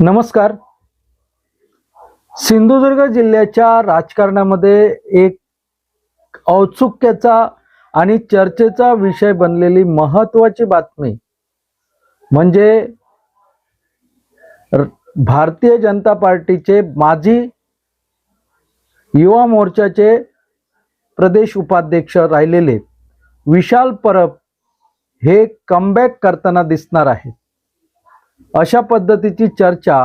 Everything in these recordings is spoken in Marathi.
नमस्कार. सिंधुदुर्ग जिल्ह्याच्या राजकारणामध्ये एक औत्सुक्याचा आणि चर्चेचा विषय बनलेली महत्वाची बातमी म्हणजे भारतीय जनता पार्टीचे माजी युवा मोर्चाचे प्रदेश उपाध्यक्ष राहिलेले विशाल परब हे कमबॅक करताना दिसणार आहेत. अशा पद्धतीची चर्चा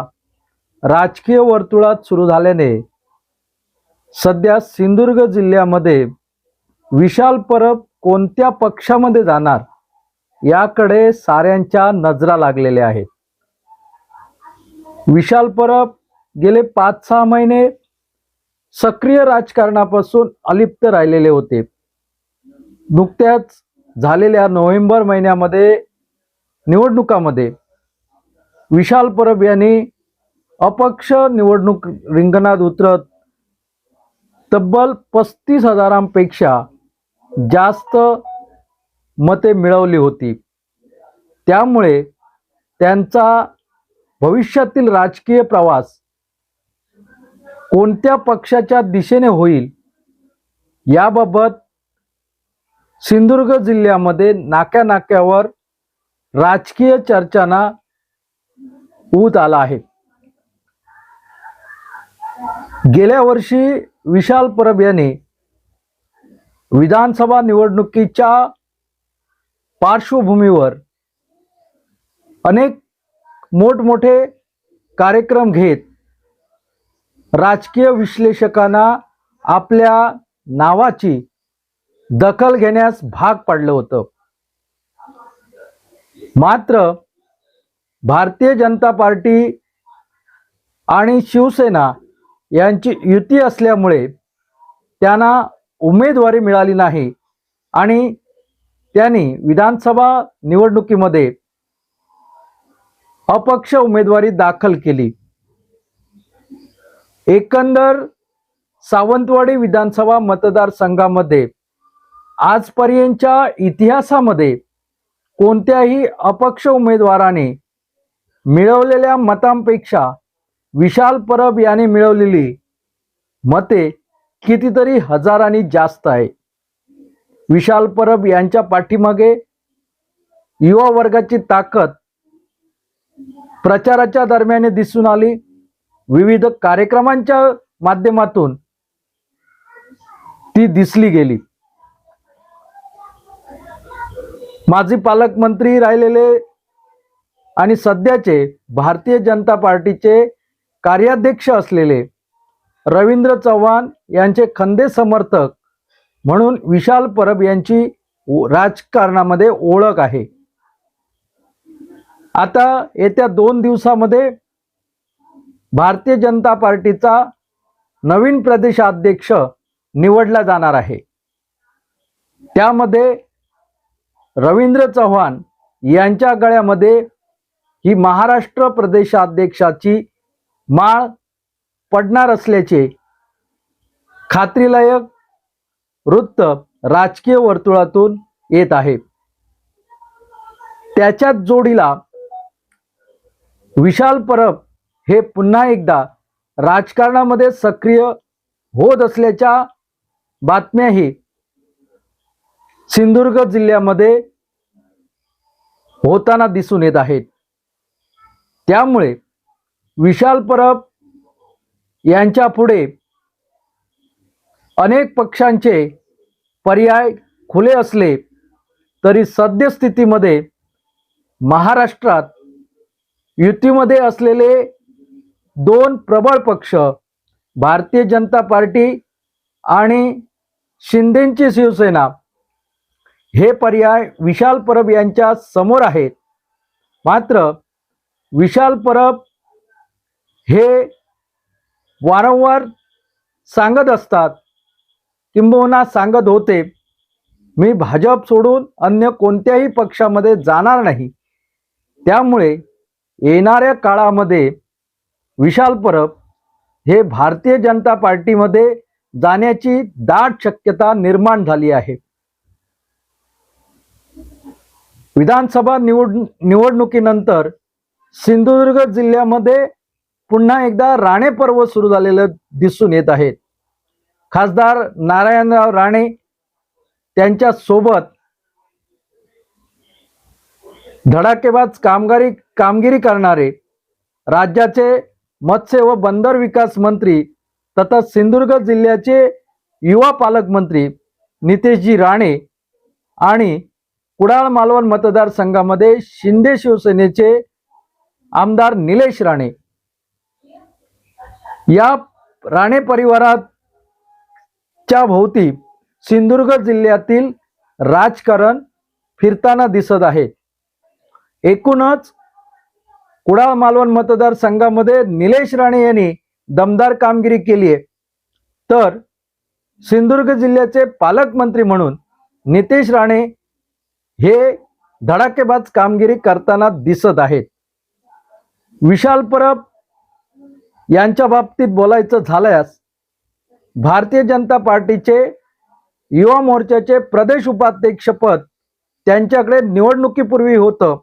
राजकीय वर्तुळात सुरू झाल्याने सध्या सिंधुदुर्ग जिल्ह्यामध्ये विशाल परब कोणत्या पक्षामध्ये जाणार याकडे साऱ्यांच्या नजरा लागलेल्या आहेत. विशाल परब गेले पाच सहा महिने सक्रिय राजकारणापासून अलिप्त राहिलेले होते. नुकत्याच झालेल्या नोव्हेंबर महिन्यामध्ये निवडणुकामध्ये विशाल परब यांनी अपक्ष निवडणूक रिंगणात उतरत तब्बल पस्तीस हजारांपेक्षा जास्त मते मिळवली होती. त्यामुळे त्यांचा भविष्यातील राजकीय प्रवास कोणत्या पक्षाच्या दिशेने होईल याबाबत सिंधुदुर्ग जिल्ह्यामध्ये नाक्या नाक्यावर राजकीय चर्चांना ऊत आला आहे. गेल्या वर्षी विशाल परब यांनी विधानसभा निवडणुकीच्या पार्श्वभूमीवर अनेक मोठमोठे कार्यक्रम घेत राजकीय विश्लेषकांना आपल्या नावाची दखल घेण्यास भाग पाडलं होतं. मात्र भारतीय जनता पार्टी आणि शिवसेना यांची युती असल्यामुळे त्यांना उमेदवारी मिळाली नाही आणि त्यांनी विधानसभा निवडणुकीमध्ये अपक्ष उमेदवारी दाखल केली. एकंदर सावंतवाडी विधानसभा मतदारसंघामध्ये आजपर्यंतच्या इतिहासामध्ये कोणत्याही अपक्ष उमेदवाराने मिळवलेल्या मतांपेक्षा विशाल परब याने मिळवलेली मते कितीतरी हजारांनी जास्त आहे. विशाल परब यांच्या पाठीमागे युवा वर्गाची ताकद प्रचाराच्या दरम्यान दिसून आली. विविध कार्यक्रमांच्या माध्यमातून ती दिसली गेली. माजी पालकमंत्री राहिलेले आणि सध्याचे भारतीय जनता पार्टीचे कार्याध्यक्ष असलेले रवींद्र चव्हाण यांचे खंदे समर्थक म्हणून विशाल परब यांची राजकारणामध्ये ओळख आहे. आता येत्या दोन दिवसामध्ये भारतीय जनता पार्टीचा नवीन प्रदेशाध्यक्ष निवडला जाणार आहे. त्यामध्ये रवींद्र चव्हाण यांच्या गळ्यामध्ये ही महाराष्ट्र प्रदेशाध्यक्षाची माळ पडणार असल्याचे खात्रीलायक वृत्त राजकीय वर्तुळातून येत आहे. त्याच्याच जोडीला विशाल परब हे पुन्हा एकदा राजकारणामध्ये सक्रिय होत असल्याच्या बातम्याही सिंधुदुर्ग जिल्ह्यामध्ये होताना दिसून येत आहेत. त्यामुळे विशाल परब यांच्या पुढे अनेक पक्षांचे पर्याय खुले असले तरी सद्यस्थितीमध्ये महाराष्ट्रात युतीमध्ये असलेले दोन प्रबळ पक्ष भारतीय जनता पार्टी आणि शिंदेची शिवसेना हे पर्याय विशाल परब यांच्या समोर आहेत. मात्र विशाल परब हे वारंवार सांगत असतात. किंबहुना सांगत होते मी भाजप सोडून अन्य कोणत्याही पक्षामध्ये जाणार नाही. त्यामुळे येणाऱ्या काळामध्ये विशाल परब हे भारतीय जनता पार्टीमध्ये जाण्याची दाट शक्यता निर्माण झाली आहे. विधानसभा निवड निवडणुकीनंतर सिंधुदुर्ग जिल्ह्यामध्ये पुन्हा एकदा राणे पर्व सुरू झालेलं दिसून येत आहे. खासदार नारायणराव राणे त्यांच्यासोबत धडाकेबाज कामगारी कामगिरी करणारे राज्याचे मत्स्य व बंदर विकास मंत्री तथा सिंधुदुर्ग जिल्ह्याचे युवा पालकमंत्री नितेशजी राणे आणि कुडाळ मालवण मतदारसंघामध्ये शिंदे शिवसेनेचे आमदार निलेश राणे. या राणे परिवाराच्या भोवती सिंधुदुर्ग जिल्ह्यातील राजकारण फिरताना दिसत आहे. एकूणच कुडाळ मालवण मतदारसंघामध्ये निलेश राणे यांनी दमदार कामगिरी केली आहे. तर सिंधुदुर्ग जिल्ह्याचे पालकमंत्री म्हणून नितेश राणे हे धडाकेबाज कामगिरी करताना दिसत आहेत. विशाल परब यांच्या बाबतीत बोलायचं झाल्यास भारतीय जनता पार्टीचे युवा मोर्चाचे प्रदेश उपाध्यक्षपद त्यांच्याकडे निवडणुकीपूर्वी होतं.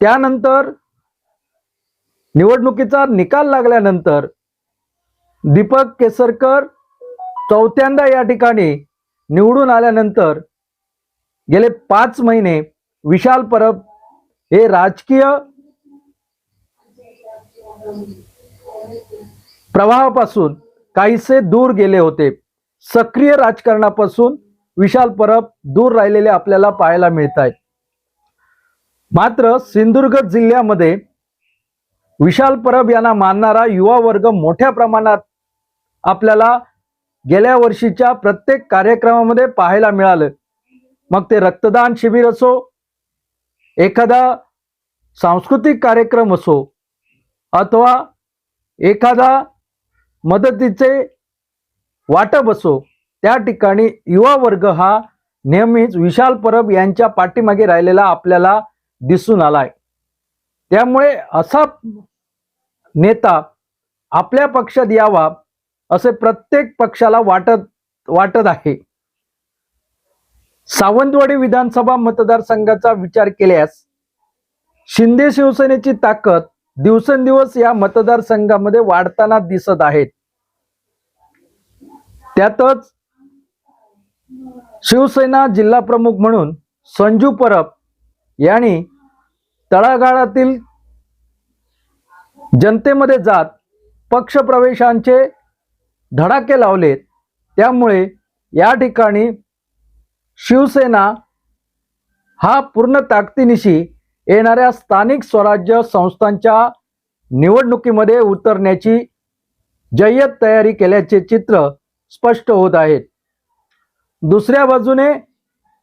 त्यानंतर निवडणुकीचा निकाल लागल्यानंतर दीपक केसरकर चौथ्यांदा या ठिकाणी निवडून आल्यानंतर गेले पाच महिने विशाल परब हे राजकीय प्रवाहापासून काहीसे दूर गेले होते. सक्रिय राजकारणापासून विशाल परब दूर राहिलेले आपल्याला पाहायला मिळत आहेत मात्र सिंधुदुर्ग जिल्ह्यामध्ये विशाल परब यांना मानणारा युवा वर्ग मोठ्या प्रमाणात आपल्याला गेल्या वर्षीच्या प्रत्येक कार्यक्रमामध्ये पाहायला मिळालं. मग ते रक्तदान शिबिर असो एखादा सांस्कृतिक कार्यक्रम असो अथवा एखादा मदतीचे वाटप असो त्या ठिकाणी युवा वर्ग हा नेहमीच विशाल परब यांच्या पाठीमागे राहिलेला आपल्याला दिसून आलाय. त्यामुळे असा नेता आपल्या पक्षात यावा असे प्रत्येक पक्षाला वाटत वाटत आहे. सावंतवाडी विधानसभा मतदारसंघाचा विचार केल्यास शिंदे शिवसेनेची ताकद दिवसेंदिवस या मतदारसंघामध्ये वाढताना दिसत आहेत. त्यातच शिवसेना जिल्हा प्रमुख म्हणून संजू परब यांनी तळागाळातील जनतेमध्ये जात पक्षप्रवेशांचे धडाके लावलेत. त्यामुळे या ठिकाणी शिवसेना हा पूर्ण ताकदीनिशी येणाऱ्या स्थानिक स्वराज्य संस्थांच्या निवडणुकीमध्ये उतरण्याची जय्यत तयारी केल्याचे चित्र स्पष्ट होत आहेत दुसऱ्या बाजूने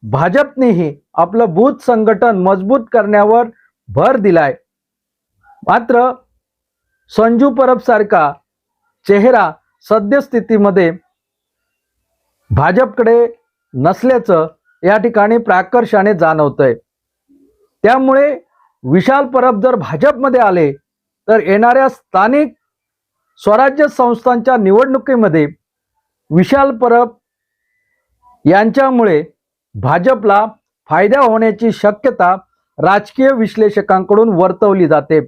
भाजपनेही आपलं बूथ संघटन मजबूत करण्यावर भर दिलाय. मात्र संजू परब सारखा चेहरा सद्यस्थितीमध्ये भाजपकडे नसल्याचं या ठिकाणी प्राकर्षाने जाणवतंय. त्यामुळे विशाल परब जर भाजपमध्ये आले तर येणाऱ्या स्थानिक स्वराज्य संस्थांच्या निवडणुकीमध्ये विशाल परब यांच्यामुळे भाजपला फायदा होण्याची शक्यता राजकीय विश्लेषकांकडून वर्तवली जाते.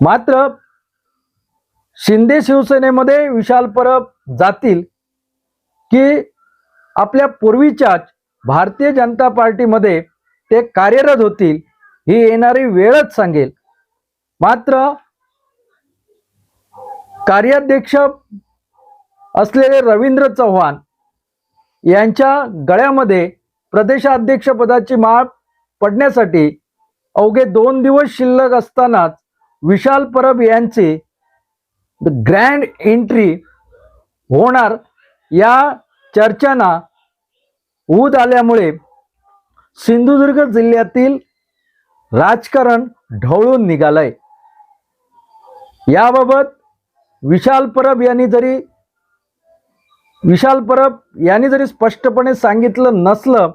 मात्र शिंदे शिवसेनेमध्ये विशाल परब जातील की आपल्या पूर्वीच्याच भारतीय जनता पार्टीमध्ये ते कार्यरत होतील ही येणारी वेळच सांगेल. मात्र कार्याध्यक्ष असलेले रवींद्र चव्हाण यांच्या गळ्यामध्ये प्रदेशाध्यक्षपदाची माळ पडण्यासाठी अवघे दोन दिवस शिल्लक असतानाच विशाल परब यांची ग्रँड एंट्री होणार या चर्चांना ऊद आल्यामुळे सिंधुदुर्ग जिल्ह्यातील राजकारण ढवळून निघालंय. याबाबत विशाल परब यांनी जरी विशाल परब यांनी जरी स्पष्टपणे सांगितलं नसलं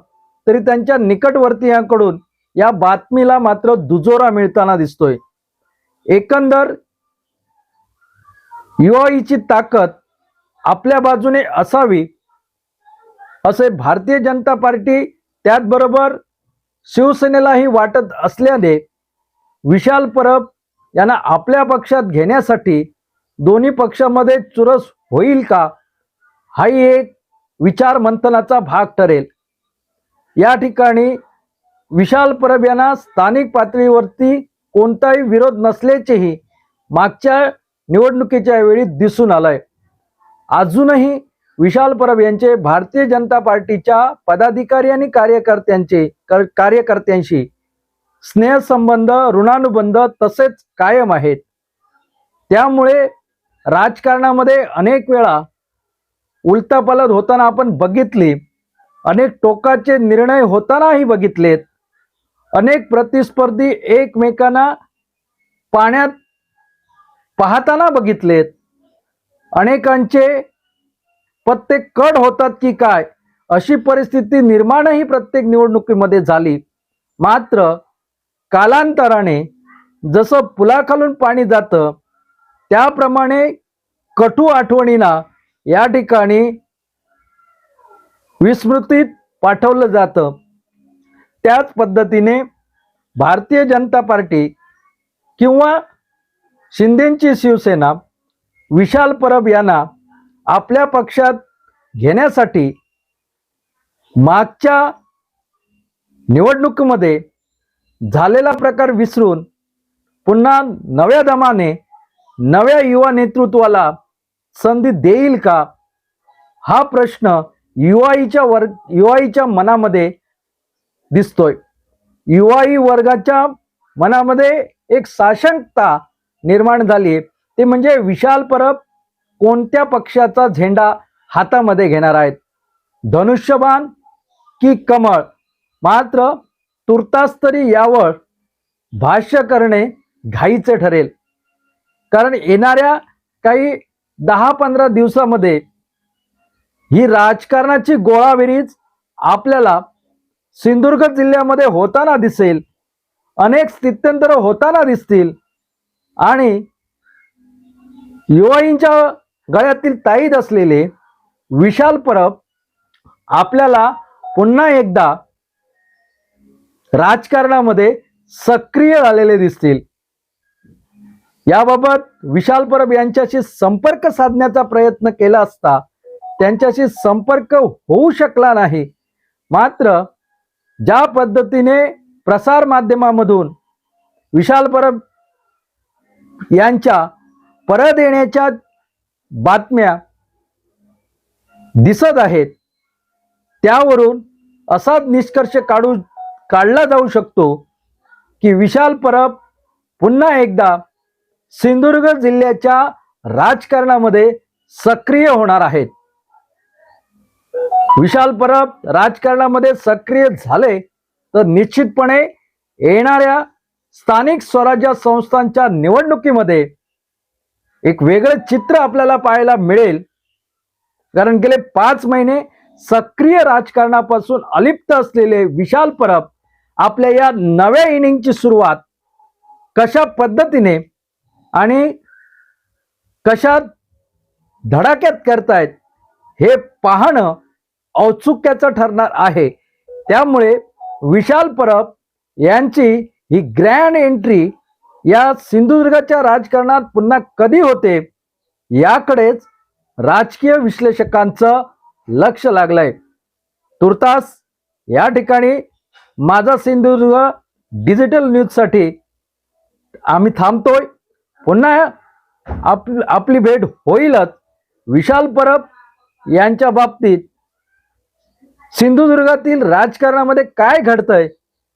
तरी त्यांच्या निकटवर्तीयांकडून या बातमीला मात्र दुजोरा मिळताना दिसतोय. एकंदर युआईची ताकद आपल्या बाजूने असावी असे भारतीय जनता पार्टी त्याचबरोबर शिवसेनेलाही वाटत असल्याने विशाल परब यांना आपल्या पक्षात घेण्यासाठी दोन्ही पक्षामध्ये चुरस होईल का? हाही एक विचार मंथनाचा भाग ठरेल. या ठिकाणी विशाल परब यांना स्थानिक पातळीवरती कोणताही विरोध नसल्याचेही मागच्या निवडणुकीच्या वेळी दिसून आलंय. अजूनही विशाल परब यांचे भारतीय जनता पार्टीच्या पदाधिकारी आणि कार्यकर्त्यांचे कर- कार्यकर्त्यांशी स्नेहसंबंध ऋणानुबंध तसेच कायम आहेत. त्यामुळे राजकारणामध्ये अनेक वेळा उलतापालत होताना आपण बघितली. अनेक टोकाचे निर्णय होतानाही बघितलेत. अनेक प्रतिस्पर्धी एकमेकांना पाण्यात पाहताना बघितलेत. अनेकांचे पत्ते कड होतात की काय? अशी परिस्थिती निर्माणही प्रत्येक निवडणुकीमध्ये झाली. मात्र कालांतराने जसं पुलाखालून पाणी जातं त्याप्रमाणे कटू आठवणींना या ठिकाणी विस्मृतीत पाठवलं जातं. त्याच पद्धतीने भारतीय जनता पार्टी किंवा शिंदेची शिवसेना विशाल परब यांना आपल्या पक्षात घेण्यासाठी मागच्या निवडणुकीमध्ये झालेला प्रकार विसरून पुन्हा नव्या दमाने नव्या युवा नेतृत्वाला संधी देईल का? हा प्रश्न युवाईच्या वर्ग युवाईच्या मनामध्ये दिसतोय. युवाई वर्गाच्या मनामध्ये एक साशंकता निर्माण झाली ते म्हणजे विशाल परब कोणत्या पक्षाचा झेंडा हातामध्ये घेणार आहेत? धनुष्यबाण की कमळ? मात्र तुर्तास तरी यावर भाष्य करणे घाईचे ठरेल. कारण येणाऱ्या काही दहा पंधरा दिवसामध्ये ही राजकारणाची गोळाबेरीज आपल्याला सिंधुदुर्ग जिल्ह्यामध्ये होताना दिसेल. अनेक स्थित्यंतर होताना दिसतील. आणि युवाईंच्या गळ्यातील ताईत असलेले विशाल परब आपल्याला पुन्हा एकदा राजकारणामध्ये सक्रिय झालेले दिसतील. याबाबत विशाल परब यांच्याशी संपर्क साधण्याचा प्रयत्न केला असता त्यांच्याशी संपर्क होऊ शकला नाही. मात्र ज्या पद्धतीने प्रसार माध्यमामधून विशाल परब यांच्या परत येण्याच्या बातम्या दिसत आहेत. त्यावरून असा निष्कर्ष काढू काढला जाऊ शकतो की विशाल परब पुन्हा एकदा सिंधुदुर्ग जिल्ह्याच्या राजकारणामध्ये सक्रिय होणार आहेत. विशाल परब राजकारणामध्ये सक्रिय झाले तर निश्चितपणे येणाऱ्या स्थानिक स्वराज्य संस्थांच्या निवडणुकीमध्ये एक वेगळं चित्र आपल्याला पाहायला मिळेल. कारण गेले पाच महिने सक्रिय राजकारणापासून अलिप्त असलेले विशाल परब आपल्या या नव्या इनिंगची सुरुवात कशा पद्धतीने आणि कशा धडाक्यात करतायत हे पाहणं औत्सुक्याचं ठरणार आहे. त्यामुळे विशाल परब यांची ही ग्रँड एंट्री या सिंधुदुर्गाच्या राजकारणात पुन्हा कधी होते याकडेच राजकीय विश्लेषकांचं लक्ष लागलंय. तुर्तास या ठिकाणी माझा सिंधुदुर्ग डिजिटल न्यूजसाठी आम्ही थांबतोय. पुन्हा आप आपली भेट होईलच. विशाल परब यांच्या बाबतीत सिंधुदुर्गातील राजकारणामध्ये काय घडतंय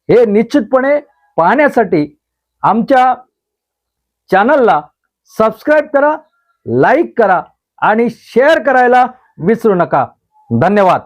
हे निश्चितपणे पाहण्यासाठी आमच्या चॅनलला सबस्क्राईब करा लाईक करा आणि शेअर करायला विसरू नका. धन्यवाद.